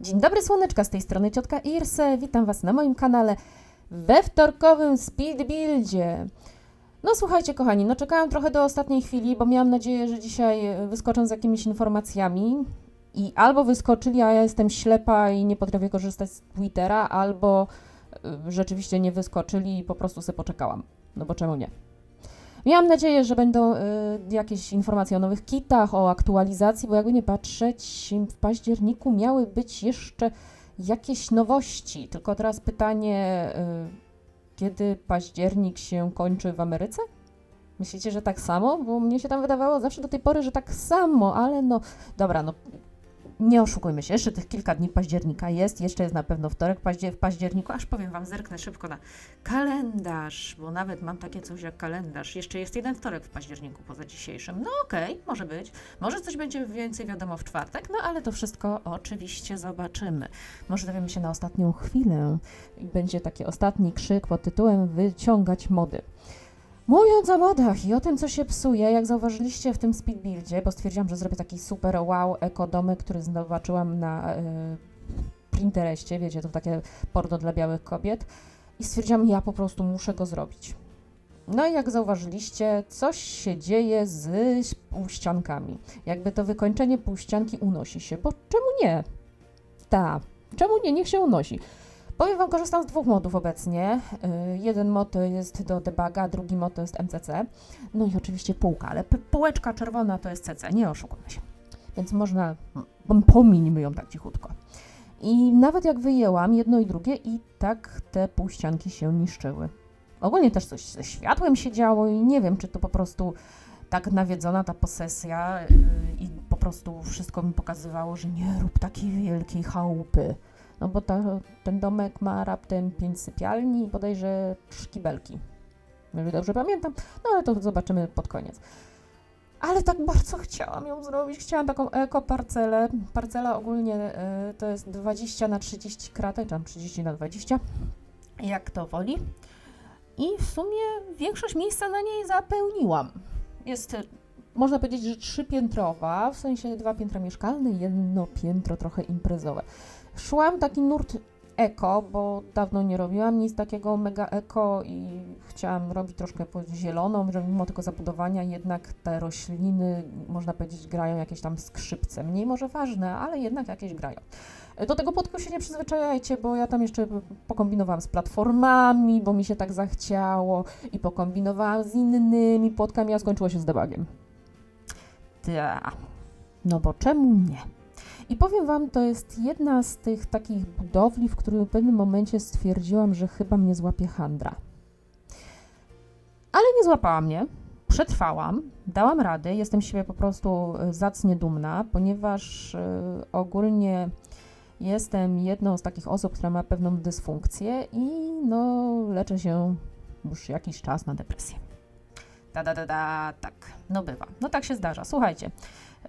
Dzień dobry słoneczka, z tej strony ciotka Irse. Witam Was na moim kanale we wtorkowym Speed Buildzie. No słuchajcie kochani, no czekałam trochę do ostatniej chwili, bo miałam nadzieję, że dzisiaj e, wyskoczą z jakimiś informacjami i albo wyskoczyli, a ja jestem ślepa i nie potrafię korzystać z Twittera, albo e, rzeczywiście nie wyskoczyli i po prostu sobie poczekałam. No bo czemu nie? Miałam nadzieję, że będą y, jakieś informacje o nowych kitach, o aktualizacji, bo jakby nie patrzeć, w październiku miały być jeszcze jakieś nowości. Tylko teraz pytanie, y, kiedy październik się kończy w Ameryce? Myślicie, że tak samo? Bo mnie się tam wydawało zawsze do tej pory, że tak samo, ale no dobra, no nie oszukujmy się, jeszcze tych kilka dni października jest, jeszcze jest na pewno wtorek w październiku, aż powiem Wam, zerknę szybko na kalendarz, bo nawet mam takie coś jak kalendarz. Jeszcze jest jeden wtorek w październiku poza dzisiejszym. No okej, może być. Może coś będzie więcej wiadomo w czwartek, no ale to wszystko oczywiście zobaczymy. Może dowiemy się na ostatnią chwilę i będzie taki ostatni krzyk pod tytułem wyciągać mody. Mówiąc o modach i o tym, co się psuje, jak zauważyliście w tym speedbuildzie, bo stwierdziłam, że zrobię taki super wow ekodomy, który zobaczyłam na y, Pinterestie, wiecie, to takie porno dla białych kobiet i stwierdziłam, ja po prostu muszę go zrobić. No i jak zauważyliście, coś się dzieje z półściankami. Jakby to wykończenie półścianki unosi się, bo czemu nie? Ta, czemu nie? Niech się unosi. Powiem Wam, korzystam z dwóch modów obecnie. Yy, jeden mod jest do debuga, drugi mod to jest MCC. No i oczywiście półka, ale półeczka czerwona to jest CC, nie oszukujmy się. Więc można, m, pominimy ją tak cichutko. I nawet jak wyjęłam jedno i drugie, i tak te półścianki się niszczyły. Ogólnie też coś ze światłem się działo i nie wiem, czy to po prostu tak nawiedzona ta posesja yy, i po prostu wszystko mi pokazywało, że nie rób takiej wielkiej chałupy. No bo ta, ten domek ma raptem pięć sypialni i bodajże trzy kibelki. Jeżeli dobrze pamiętam, no ale to zobaczymy pod koniec. Ale tak bardzo chciałam ją zrobić. Chciałam taką eko-parcelę. Parcela ogólnie y, to jest 20 na 30 kratek, czy tam 30 na 20, jak to woli. I w sumie większość miejsca na niej zapełniłam. Jest, y, można powiedzieć, że trzypiętrowa, w sensie dwa piętra mieszkalne jedno piętro trochę imprezowe. Szłam taki nurt eko, bo dawno nie robiłam nic takiego mega eko i chciałam robić troszkę zieloną, że mimo tego zabudowania jednak te rośliny, można powiedzieć, grają jakieś tam skrzypce. Mniej może ważne, ale jednak jakieś grają. Do tego podku się nie przyzwyczajajcie, bo ja tam jeszcze pokombinowałam z platformami, bo mi się tak zachciało i pokombinowałam z innymi płotkami, a skończyło się z debugiem. Ta. No bo czemu nie? I powiem Wam, to jest jedna z tych takich budowli, w której w pewnym momencie stwierdziłam, że chyba mnie złapie handra. Ale nie złapała mnie. Przetrwałam, dałam radę, jestem siebie po prostu e, zacnie dumna, ponieważ y, ogólnie jestem jedną z takich osób, która ma pewną dysfunkcję i no leczę się już jakiś czas na depresję. Da, da, da, da, tak, no bywa. No tak się zdarza. Słuchajcie,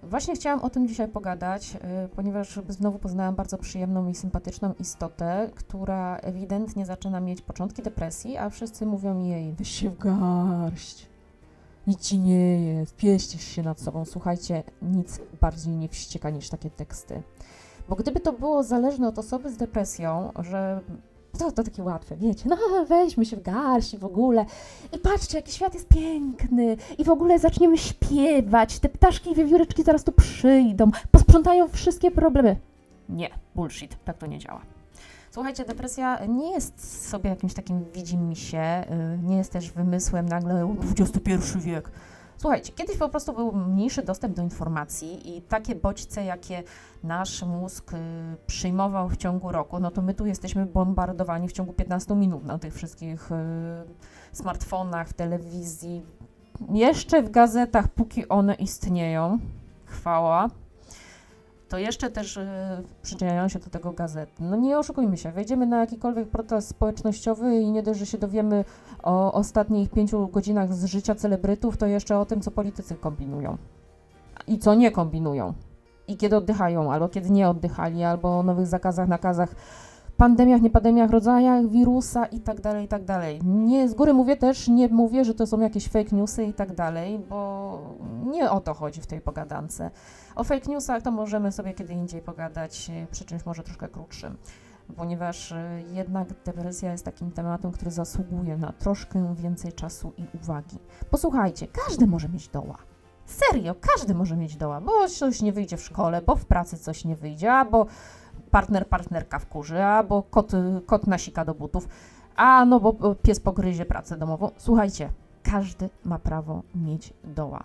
Właśnie chciałam o tym dzisiaj pogadać, y, ponieważ znowu poznałam bardzo przyjemną i sympatyczną istotę, która ewidentnie zaczyna mieć początki depresji, a wszyscy mówią jej, weź się w garść, nic ci nie jest, pieścisz się nad sobą. Słuchajcie, nic bardziej nie wścieka niż takie teksty. Bo gdyby to było zależne od osoby z depresją, że to, to takie łatwe, wiecie, no weźmy się w garści w ogóle i patrzcie, jaki świat jest piękny i w ogóle zaczniemy śpiewać, te ptaszki i wiewióreczki zaraz tu przyjdą, posprzątają wszystkie problemy. Nie, bullshit, tak to nie działa. Słuchajcie, depresja nie jest sobie jakimś takim widzim się, nie jest też wymysłem nagle XXI wiek. Słuchajcie, kiedyś po prostu był mniejszy dostęp do informacji i takie bodźce, jakie nasz mózg y, przyjmował w ciągu roku, no to my tu jesteśmy bombardowani w ciągu 15 minut na tych wszystkich y, smartfonach, w telewizji, jeszcze w gazetach, póki one istnieją. Chwała to jeszcze też y, przyczyniają się do tego gazety. No nie oszukujmy się, wejdziemy na jakikolwiek protest społecznościowy i nie dość, że się dowiemy o ostatnich pięciu godzinach z życia celebrytów, to jeszcze o tym, co politycy kombinują i co nie kombinują. I kiedy oddychają, albo kiedy nie oddychali, albo o nowych zakazach, nakazach pandemiach, nie pandemiach, rodzajach wirusa i tak dalej, i tak dalej. Nie, z góry mówię też, nie mówię, że to są jakieś fake newsy i tak dalej, bo nie o to chodzi w tej pogadance. O fake newsach to możemy sobie kiedy indziej pogadać, e, przy czymś może troszkę krótszym, ponieważ e, jednak depresja jest takim tematem, który zasługuje na troszkę więcej czasu i uwagi. Posłuchajcie, każdy może mieć doła. Serio, każdy może mieć doła, bo coś nie wyjdzie w szkole, bo w pracy coś nie wyjdzie, albo partner, partnerka wkurzy, albo kot, kot nasika do butów, a no bo pies pogryzie pracę domową. Słuchajcie, każdy ma prawo mieć doła.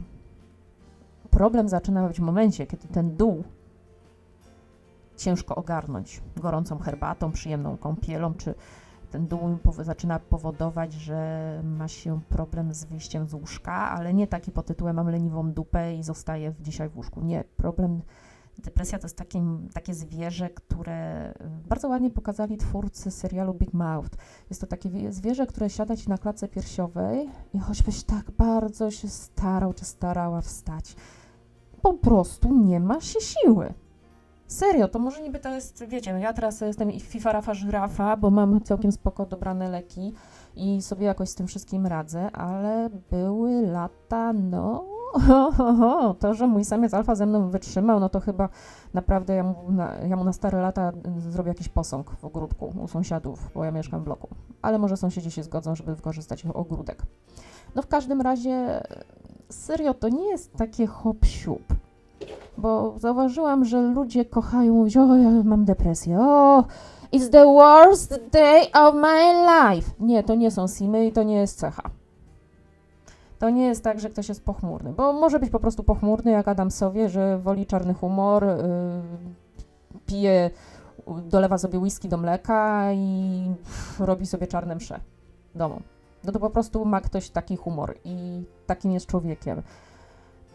Problem zaczyna być w momencie, kiedy ten dół ciężko ogarnąć gorącą herbatą, przyjemną kąpielą, czy ten dół zaczyna powodować, że ma się problem z wyjściem z łóżka, ale nie taki pod tytułem mam leniwą dupę i zostaję dzisiaj w łóżku. Nie, problem, depresja to jest takie, takie zwierzę, które y, bardzo ładnie pokazali twórcy serialu Big Mouth. Jest to takie wie- zwierzę, które siada ci na klatce piersiowej i choćbyś tak bardzo się starał czy starała wstać, po prostu nie ma się siły. Serio, to może niby to jest, wiecie, ja teraz jestem FIFA Rafa bo mam całkiem spoko dobrane leki i sobie jakoś z tym wszystkim radzę, ale były lata, no, ho, ho, to, że mój samiec alfa ze mną wytrzymał, no to chyba naprawdę ja mu na, ja mu na stare lata y, zrobię jakiś posąg w ogródku u sąsiadów, bo ja mieszkam w bloku. Ale może sąsiedzi się zgodzą, żeby wykorzystać ogródek. No w każdym razie, serio, to nie jest takie hop siup bo zauważyłam, że ludzie kochają mówić, o, ja mam depresję, o, it's the worst day of my life. Nie, to nie są simy i to nie jest cecha. To nie jest tak, że ktoś jest pochmurny, bo może być po prostu pochmurny jak Adam Sowie, że woli czarny humor, yy, pije, dolewa sobie whisky do mleka i robi sobie czarne msze w domu. No to po prostu ma ktoś taki humor i takim jest człowiekiem.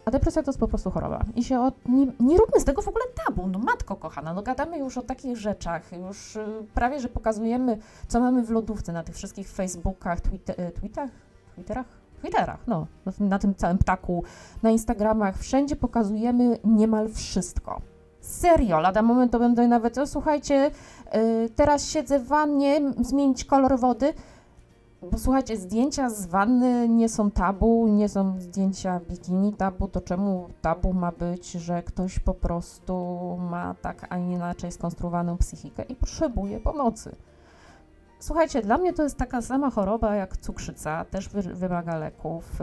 A depresja to jest po prostu choroba. I się od, nie, nie róbmy z tego w ogóle tabu. No matko kochana, no gadamy już o takich rzeczach, już y, prawie, że pokazujemy, co mamy w lodówce na tych wszystkich Facebookach, y, tweetach, Twitterach? Twitterach, no, na tym całym ptaku, na Instagramach, wszędzie pokazujemy niemal wszystko. Serio, lada moment to będę nawet, o słuchajcie, y, teraz siedzę w wannie, zmienić kolor wody, bo słuchajcie, zdjęcia z wanny nie są tabu, nie są zdjęcia bikini tabu, to czemu tabu ma być, że ktoś po prostu ma tak, a inaczej skonstruowaną psychikę i potrzebuje pomocy? Słuchajcie, dla mnie to jest taka sama choroba jak cukrzyca, też wy, wymaga leków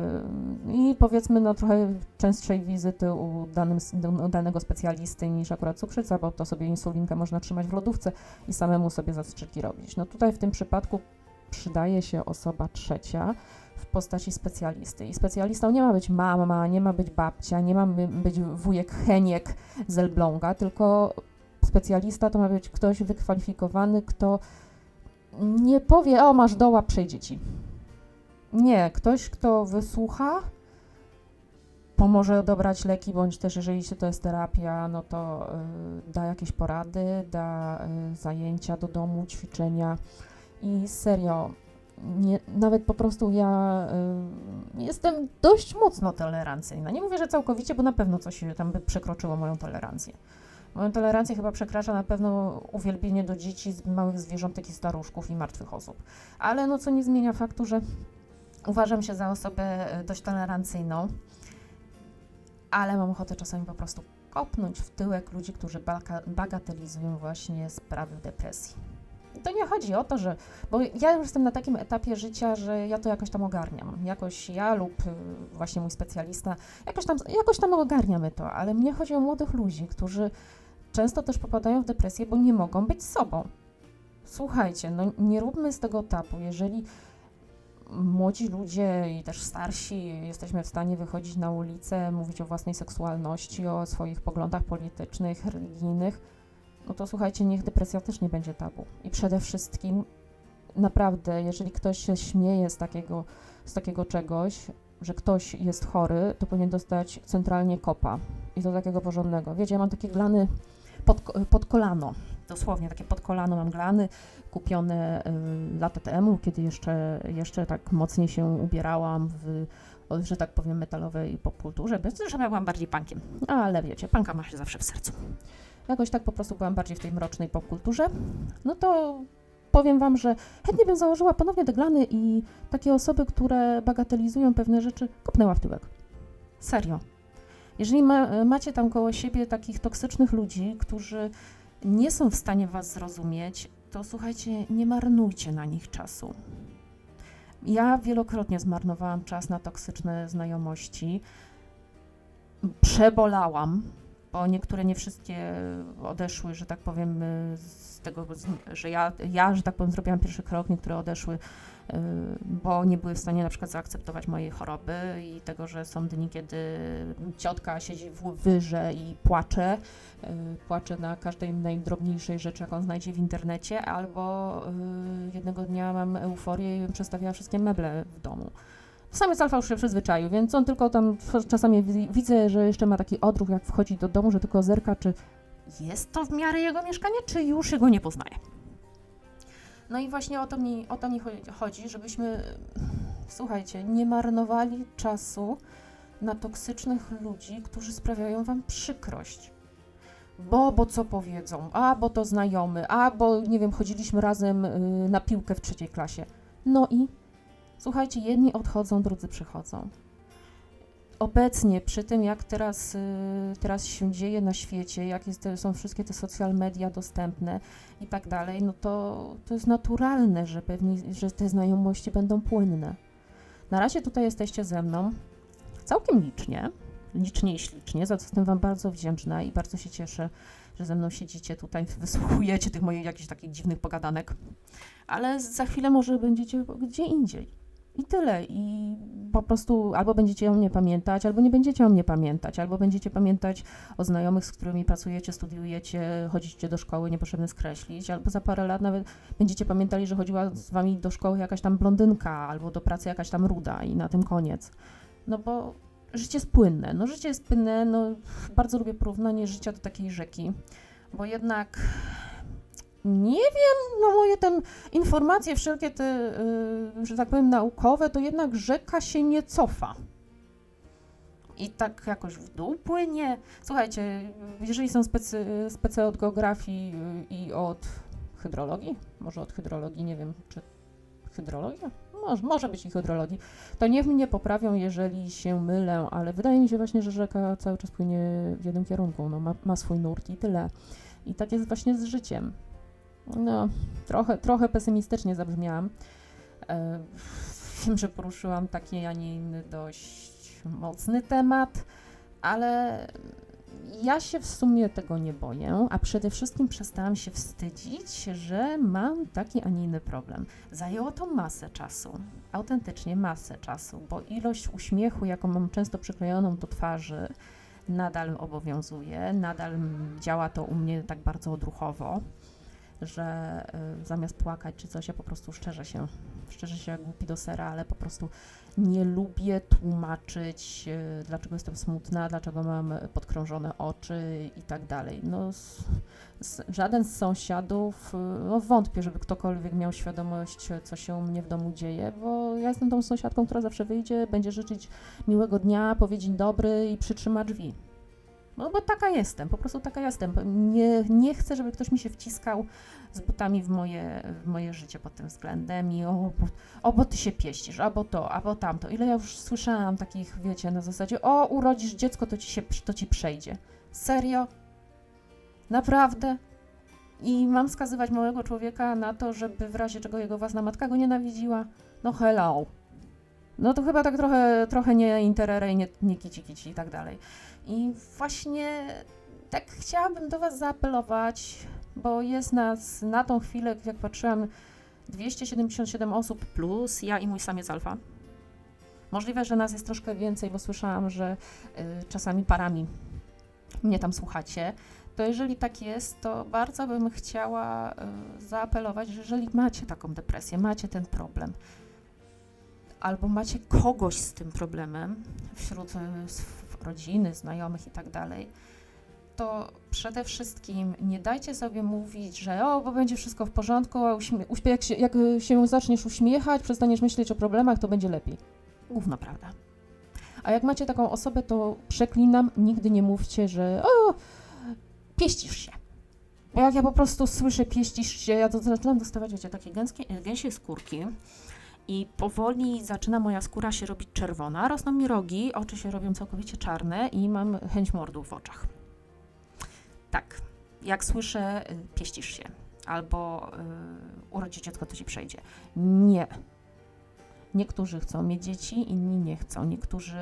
i powiedzmy no trochę częstszej wizyty u, danym, u danego specjalisty niż akurat cukrzyca, bo to sobie insulinkę można trzymać w lodówce i samemu sobie zastrzyki robić. No tutaj w tym przypadku przydaje się osoba trzecia w postaci specjalisty. I specjalistą nie ma być mama, nie ma być babcia, nie ma by- być wujek Heniek z Elbląga, tylko specjalista to ma być ktoś wykwalifikowany, kto nie powie, o masz doła, przejdzie ci. Nie, ktoś, kto wysłucha, pomoże dobrać leki, bądź też jeżeli się to jest terapia, no to y, da jakieś porady, da y, zajęcia do domu, ćwiczenia. I serio, nie, nawet po prostu ja y, jestem dość mocno tolerancyjna. Nie mówię, że całkowicie, bo na pewno coś tam by przekroczyło moją tolerancję. Moją tolerancję chyba przekracza na pewno uwielbienie do dzieci, małych zwierzątek i staruszków i martwych osób. Ale no co nie zmienia faktu, że uważam się za osobę y, dość tolerancyjną, ale mam ochotę czasami po prostu kopnąć w tyłek ludzi, którzy baga- bagatelizują właśnie sprawy depresji. To nie chodzi o to, że. Bo ja już jestem na takim etapie życia, że ja to jakoś tam ogarniam. Jakoś ja lub y, właśnie mój specjalista, jakoś tam, jakoś tam ogarniamy to, ale mnie chodzi o młodych ludzi, którzy często też popadają w depresję, bo nie mogą być sobą. Słuchajcie, no nie róbmy z tego tabu. Jeżeli młodzi ludzie i też starsi jesteśmy w stanie wychodzić na ulicę, mówić o własnej seksualności, o swoich poglądach politycznych, religijnych, no to słuchajcie, niech depresja też nie będzie tabu. I przede wszystkim, naprawdę, jeżeli ktoś się śmieje z takiego, z takiego czegoś, że ktoś jest chory, to powinien dostać centralnie kopa. I to takiego porządnego. Wiecie, ja mam takie glany pod, pod kolano. Dosłownie takie pod kolano mam glany kupione y, lata temu, kiedy jeszcze, jeszcze tak mocniej się ubierałam w, że tak powiem, metalowej popkulturze. Że ja byłam bardziej punkiem. Ale wiecie, panka ma się zawsze w sercu. jakoś tak po prostu byłam bardziej w tej mrocznej popkulturze, no to powiem Wam, że chętnie bym założyła ponownie deglany i takie osoby, które bagatelizują pewne rzeczy, kopnęła w tyłek. Serio. Jeżeli ma, macie tam koło siebie takich toksycznych ludzi, którzy nie są w stanie Was zrozumieć, to słuchajcie, nie marnujcie na nich czasu. Ja wielokrotnie zmarnowałam czas na toksyczne znajomości. Przebolałam, bo niektóre, nie wszystkie odeszły, że tak powiem, z tego, że ja, ja, że tak powiem, zrobiłam pierwszy krok, niektóre odeszły, bo nie były w stanie na przykład zaakceptować mojej choroby i tego, że są dni, kiedy ciotka siedzi w wyrze i płacze, y, płacze na każdej najdrobniejszej rzeczy, jaką znajdzie w internecie, albo y, jednego dnia mam euforię i przestawiała wszystkie meble w domu. Samy Alfa już się przyzwyczaił, więc on tylko tam czasami wi- widzę, że jeszcze ma taki odruch, jak wchodzi do domu, że tylko zerka, czy jest to w miarę jego mieszkanie, czy już jego nie poznaje. No i właśnie o to mi, o to mi cho- chodzi, żebyśmy, słuchajcie, nie marnowali czasu na toksycznych ludzi, którzy sprawiają wam przykrość. Bo, bo co powiedzą, a bo to znajomy, a bo nie wiem, chodziliśmy razem y, na piłkę w trzeciej klasie. No i słuchajcie, jedni odchodzą, drudzy przychodzą. Obecnie, przy tym jak teraz, y, teraz się dzieje na świecie, jak jest, są wszystkie te social media dostępne i tak dalej, no to, to jest naturalne, że pewnie, że te znajomości będą płynne. Na razie tutaj jesteście ze mną całkiem licznie, licznie i ślicznie, za co jestem Wam bardzo wdzięczna i bardzo się cieszę, że ze mną siedzicie tutaj, wysłuchujecie tych moich jakichś takich dziwnych pogadanek, ale za chwilę może będziecie gdzie indziej. I tyle. I po prostu albo będziecie o mnie pamiętać, albo nie będziecie o mnie pamiętać, albo będziecie pamiętać o znajomych, z którymi pracujecie, studiujecie, chodzicie do szkoły, niepotrzebne skreślić, albo za parę lat nawet będziecie pamiętali, że chodziła z wami do szkoły jakaś tam blondynka, albo do pracy jakaś tam ruda i na tym koniec. No bo życie jest płynne. No życie jest płynne, no bardzo lubię porównanie życia do takiej rzeki, bo jednak nie wiem, no moje tam informacje wszelkie te, y, że tak powiem, naukowe, to jednak rzeka się nie cofa. I tak jakoś w dół płynie. Słuchajcie, jeżeli są specy, od geografii y, i od hydrologii, może od hydrologii, nie wiem, czy hydrologia? Może, może być i hydrologii. To niech mnie poprawią, jeżeli się mylę, ale wydaje mi się właśnie, że rzeka cały czas płynie w jednym kierunku. No, ma, ma swój nurt i tyle. I tak jest właśnie z życiem. No, trochę, trochę pesymistycznie zabrzmiałam. E, wiem, że poruszyłam taki, a nie inny dość mocny temat, ale ja się w sumie tego nie boję, a przede wszystkim przestałam się wstydzić, że mam taki, a nie inny problem. Zajęło to masę czasu, autentycznie masę czasu, bo ilość uśmiechu, jaką mam często przyklejoną do twarzy, nadal obowiązuje, nadal działa to u mnie tak bardzo odruchowo, że y, zamiast płakać czy coś, ja po prostu szczerze się, szczerze się głupi do sera, ale po prostu nie lubię tłumaczyć, y, dlaczego jestem smutna, dlaczego mam podkrążone oczy i tak dalej. No, s- s- żaden z sąsiadów, y, no wątpię, żeby ktokolwiek miał świadomość, co się u mnie w domu dzieje, bo ja jestem tą sąsiadką, która zawsze wyjdzie, będzie życzyć miłego dnia, powie dzień dobry i przytrzyma drzwi. No bo taka jestem, po prostu taka jestem. Nie, nie chcę, żeby ktoś mi się wciskał z butami w moje, w moje życie pod tym względem i o, bo, o, bo ty się pieścisz, albo to, albo tamto. Ile ja już słyszałam takich, wiecie, na zasadzie, o, urodzisz dziecko, to ci się, to ci przejdzie. Serio? Naprawdę? I mam skazywać małego człowieka na to, żeby w razie czego jego własna matka go nienawidziła? No hello. No to chyba tak trochę, trochę nie interere nie, nie kici kici i tak dalej. I właśnie tak chciałabym do Was zaapelować, bo jest nas na tą chwilę, jak patrzyłam, 277 osób plus ja i mój samiec alfa. Możliwe, że nas jest troszkę więcej, bo słyszałam, że y, czasami parami mnie tam słuchacie. To jeżeli tak jest, to bardzo bym chciała y, zaapelować, że jeżeli macie taką depresję, macie ten problem, albo macie kogoś z tym problemem wśród y, rodziny, znajomych i tak dalej, to przede wszystkim nie dajcie sobie mówić, że o, bo będzie wszystko w porządku, a jak, się, jak się zaczniesz uśmiechać, przestaniesz myśleć o problemach, to będzie lepiej. Gówno prawda. A jak macie taką osobę, to przeklinam, nigdy nie mówcie, że o, pieścisz się. Bo jak ja po prostu słyszę pieścisz się, ja to zaczynam dostawać, wiecie, takie gęskie, gęsie skórki i powoli zaczyna moja skóra się robić czerwona, rosną mi rogi, oczy się robią całkowicie czarne i mam chęć mordu w oczach. Tak, jak słyszę y, pieścisz się albo y, urodzi dziecko, to ci przejdzie. Nie. Niektórzy chcą mieć dzieci, inni nie chcą. Niektórzy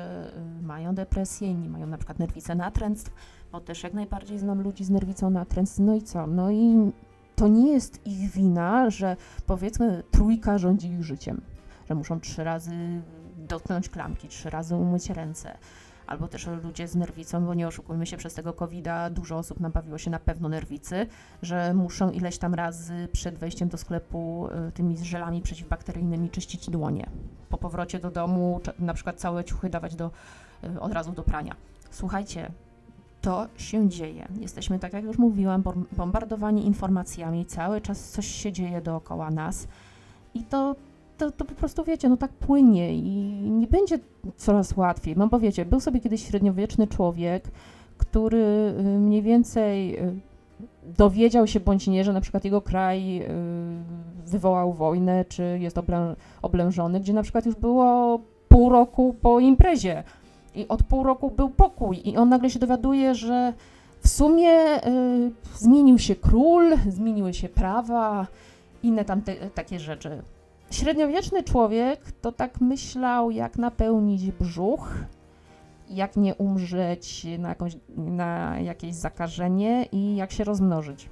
y, mają depresję, inni mają na przykład nerwicę natręctw, bo też jak najbardziej znam ludzi z nerwicą natręctw. No i co? No i to nie jest ich wina, że powiedzmy trójka rządzi ich życiem, że muszą trzy razy dotknąć klamki, trzy razy umyć ręce, albo też ludzie z nerwicą, bo nie oszukujmy się, przez tego COVID-a dużo osób nabawiło się na pewno nerwicy, że muszą ileś tam razy przed wejściem do sklepu y, tymi żelami przeciwbakteryjnymi czyścić dłonie. Po powrocie do domu na przykład całe ciuchy dawać do, y, od razu do prania. Słuchajcie, to się dzieje. Jesteśmy, tak jak już mówiłam, bom- bombardowani informacjami, cały czas coś się dzieje dookoła nas i to, to, to po prostu wiecie, no tak płynie i nie będzie coraz łatwiej. No bo wiecie, był sobie kiedyś średniowieczny człowiek, który y, mniej więcej y, dowiedział się bądź nie, że na przykład jego kraj y, wywołał wojnę, czy jest oblę, oblężony, gdzie na przykład już było pół roku po imprezie i od pół roku był pokój i on nagle się dowiaduje, że w sumie y, zmienił się król, zmieniły się prawa, inne tam te, takie rzeczy. Średniowieczny człowiek to tak myślał, jak napełnić brzuch, jak nie umrzeć na, jakąś, na jakieś zakażenie i jak się rozmnożyć.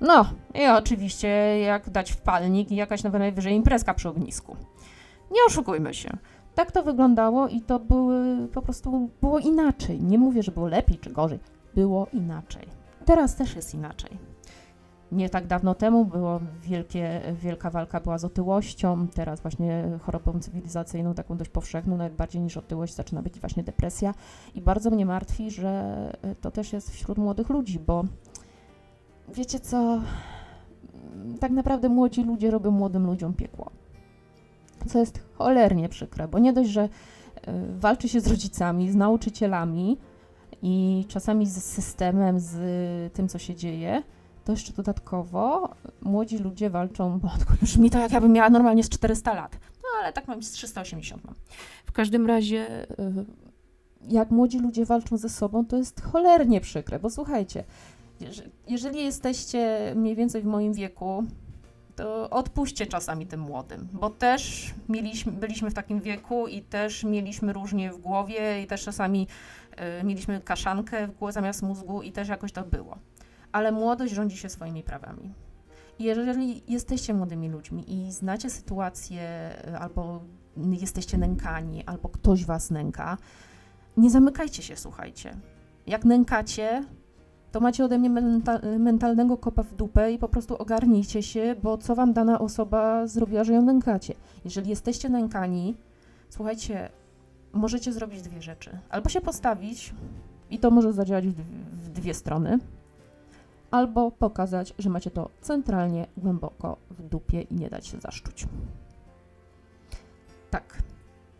No, i oczywiście jak dać wpalnik i jakaś nawet najwyżej imprezka przy ognisku. Nie oszukujmy się. Tak to wyglądało i to były po prostu było inaczej. Nie mówię, że było lepiej czy gorzej. Było inaczej. Teraz też jest inaczej. Nie tak dawno temu było wielkie, wielka walka była z otyłością, teraz właśnie chorobą cywilizacyjną, taką dość powszechną, nawet bardziej niż otyłość zaczyna być właśnie depresja. I bardzo mnie martwi, że to też jest wśród młodych ludzi, bo wiecie co, tak naprawdę młodzi ludzie robią młodym ludziom piekło, co jest cholernie przykre, bo nie dość, że y, walczy się z rodzicami, z nauczycielami i czasami z systemem, z tym, co się dzieje, to jeszcze dodatkowo młodzi ludzie walczą, bo brzmi to, jak ja bym miała normalnie z 400 lat. No ale tak mam z 380 mam. W każdym razie, y, jak młodzi ludzie walczą ze sobą, to jest cholernie przykre, bo słuchajcie, jeże- jeżeli jesteście mniej więcej w moim wieku, to odpuśćcie czasami tym młodym, bo też mieliśmy, byliśmy w takim wieku i też mieliśmy różnie w głowie i też czasami y, mieliśmy kaszankę w głowie zamiast mózgu i też jakoś to było ale młodość rządzi się swoimi prawami. Jeżeli jesteście młodymi ludźmi i znacie sytuację, y, albo jesteście nękani, albo ktoś was nęka, nie zamykajcie się, słuchajcie. Jak nękacie, to macie ode mnie menta mentalnego kopa w dupę i po prostu ogarnijcie się, bo co wam dana osoba zrobiła, że ją nękacie. Jeżeli jesteście nękani, słuchajcie, możecie zrobić dwie rzeczy. Albo się postawić, i to może zadziałać w dwie strony, albo pokazać, że macie to centralnie, głęboko w dupie i nie dać się zaszczuć. Tak.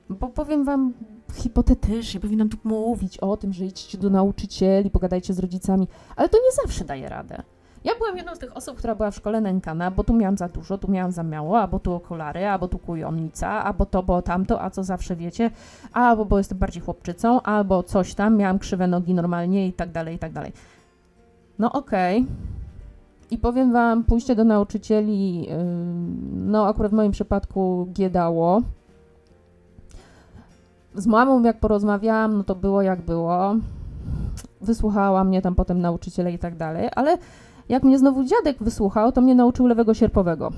Bo powiem wam hipotetycznie, powinnam tu mówić o tym, że idźcie do nauczycieli, pogadajcie z rodzicami, ale to nie zawsze daje radę. Ja byłam jedną z tych osób, która była w szkole nękana, bo tu miałam za dużo, tu miałam za mało, albo tu okulary, albo tu kujonica, albo to, bo tamto, a co zawsze wiecie, albo bo jestem bardziej chłopczycą, albo coś tam, miałam krzywe nogi normalnie i tak dalej, i tak dalej. No okej. I powiem wam, pójście do nauczycieli, no akurat w moim przypadku giedało. Z mamą jak porozmawiałam, no to było jak było. Wysłuchała mnie tam potem nauczyciele i tak dalej, ale jak mnie znowu dziadek wysłuchał, to mnie nauczył lewego sierpowego.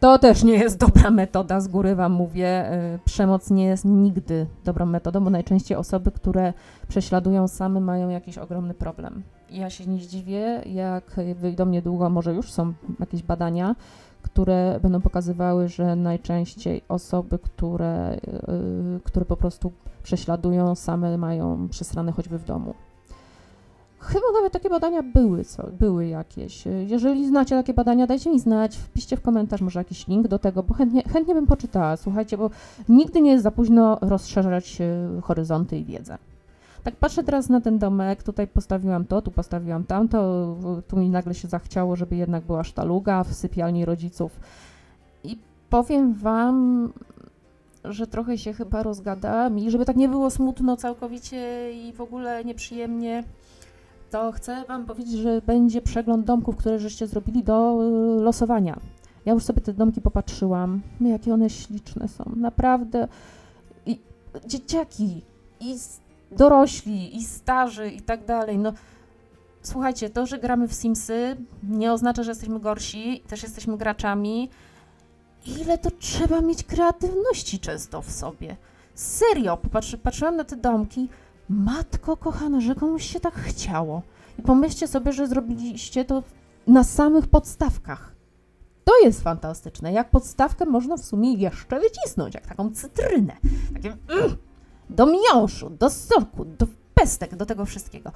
To też nie jest dobra metoda, z góry wam mówię. y, Przemoc nie jest nigdy dobrą metodą, bo najczęściej osoby, które prześladują same, mają jakiś ogromny problem. Ja się nie zdziwię, jak wyjdą niedługo, może już są jakieś badania, które będą pokazywały, że najczęściej osoby, które, y, które po prostu prześladują, same mają przesrane choćby w domu. Chyba nawet takie badania były, co, były jakieś. Jeżeli znacie takie badania, dajcie mi znać, wpiszcie w komentarz może jakiś link do tego, bo chętnie, chętnie bym poczytała. Słuchajcie, bo nigdy nie jest za późno rozszerzać y, horyzonty i wiedzę. Tak patrzę teraz na ten domek, tutaj postawiłam to, tu postawiłam tamto, tu mi nagle się zachciało, żeby jednak była sztaluga w sypialni rodziców. I powiem wam, że trochę się chyba rozgadam i żeby tak nie było smutno całkowicie i w ogóle nieprzyjemnie, to chcę wam powiedzieć, że będzie przegląd domków, które żeście zrobili do y, losowania. Ja już sobie te domki popatrzyłam, jakie one śliczne są, naprawdę. I dzieciaki, i dorośli, i starzy, i tak dalej. No, słuchajcie, to, że gramy w Simsy, nie oznacza, że jesteśmy gorsi, też jesteśmy graczami. Ile to trzeba mieć kreatywności często w sobie. Serio, popatrzy, patrzyłam na te domki, matko kochana, że komuś się tak chciało. I pomyślcie sobie, że zrobiliście to na samych podstawkach. To jest fantastyczne. Jak podstawkę można w sumie jeszcze wycisnąć, jak taką cytrynę. Takie mm, do miąższu, do soku, do pestek, do tego wszystkiego.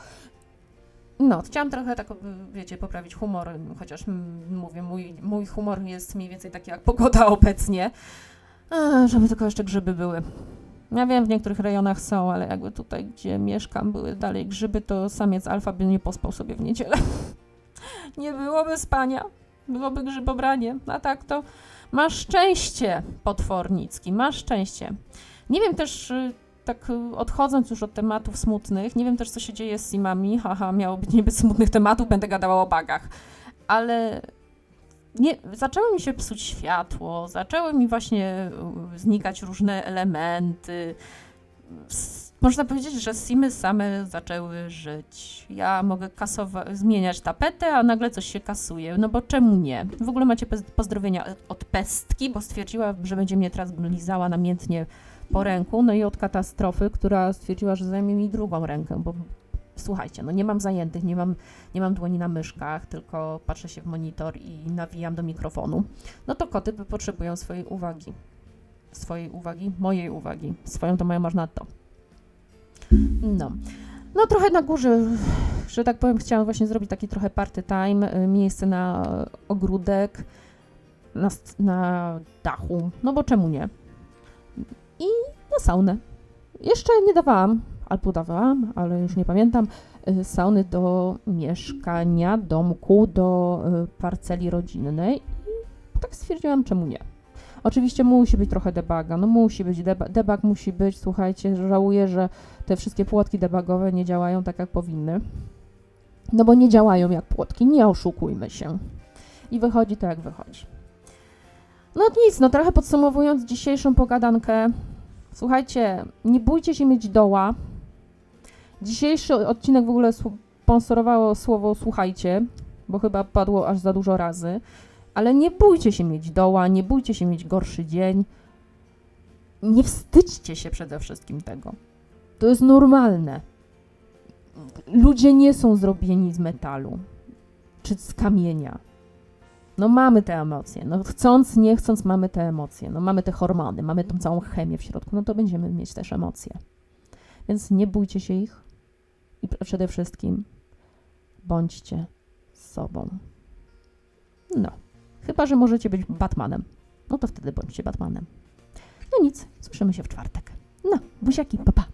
No, chciałam trochę tak, wiecie, poprawić humor, chociaż mm, mówię, mój, mój humor jest mniej więcej taki jak pogoda obecnie. A, żeby tylko jeszcze grzyby były. Ja wiem, w niektórych rejonach są, ale jakby tutaj, gdzie mieszkam, były dalej grzyby, to samiec alfa by nie pospał sobie w niedzielę. nie byłoby spania, byłoby grzybobranie. A tak to masz szczęście, potwornicki, masz szczęście. Nie wiem też, y, tak y, odchodząc już od tematów smutnych, nie wiem też, co się dzieje z Simami. Haha, miało być nie być smutnych tematów, będę gadała o bagach. Ale nie, zaczęło mi się psuć światło, zaczęły mi właśnie y, znikać różne elementy. Można powiedzieć, że Simy same zaczęły żyć. Ja mogę kasowa- zmieniać tapetę, a nagle coś się kasuje. No bo czemu nie? W ogóle macie pozdrowienia od pestki, bo stwierdziła, że będzie mnie teraz lizała namiętnie po ręku. No i od katastrofy, która stwierdziła, że zajmie mi drugą rękę, bo słuchajcie, no nie mam zajętych, nie mam, nie mam dłoni na myszkach, tylko patrzę się w monitor i nawijam do mikrofonu. No to koty potrzebują swojej uwagi. Swojej uwagi, mojej uwagi. Swoją to mają masz na to. No. No trochę na górze, że tak powiem, chciałam właśnie zrobić taki trochę party time, y, miejsce na ogródek, na, na dachu, no bo czemu nie? I na saunę. Jeszcze nie dawałam, albo dawałam, ale już nie pamiętam, y, sauny do mieszkania, domku, do y, parceli rodzinnej i tak stwierdziłam, czemu nie. Oczywiście musi być trochę debaga, no musi być, debug musi być, słuchajcie, żałuję, że te wszystkie płotki debagowe nie działają tak, jak powinny. No bo nie działają jak płotki, nie oszukujmy się. I wychodzi to, jak wychodzi. No nic, no trochę podsumowując dzisiejszą pogadankę, słuchajcie, nie bójcie się mieć doła. Dzisiejszy odcinek w ogóle sponsorowało słowo słuchajcie, bo chyba padło aż za dużo razy. Ale nie bójcie się mieć doła, nie bójcie się mieć gorszy dzień. Nie wstydźcie się przede wszystkim tego. To jest normalne. Ludzie nie są zrobieni z metalu czy z kamienia. No mamy te emocje. No chcąc, nie chcąc mamy te emocje. No mamy te hormony, mamy tą całą chemię w środku, no to będziemy mieć też emocje. Więc nie bójcie się ich i pr- przede wszystkim bądźcie sobą. No. Chyba, że możecie być Batmanem. No to wtedy bądźcie Batmanem. No nic, słyszymy się w czwartek. No, buziaki, pa pa.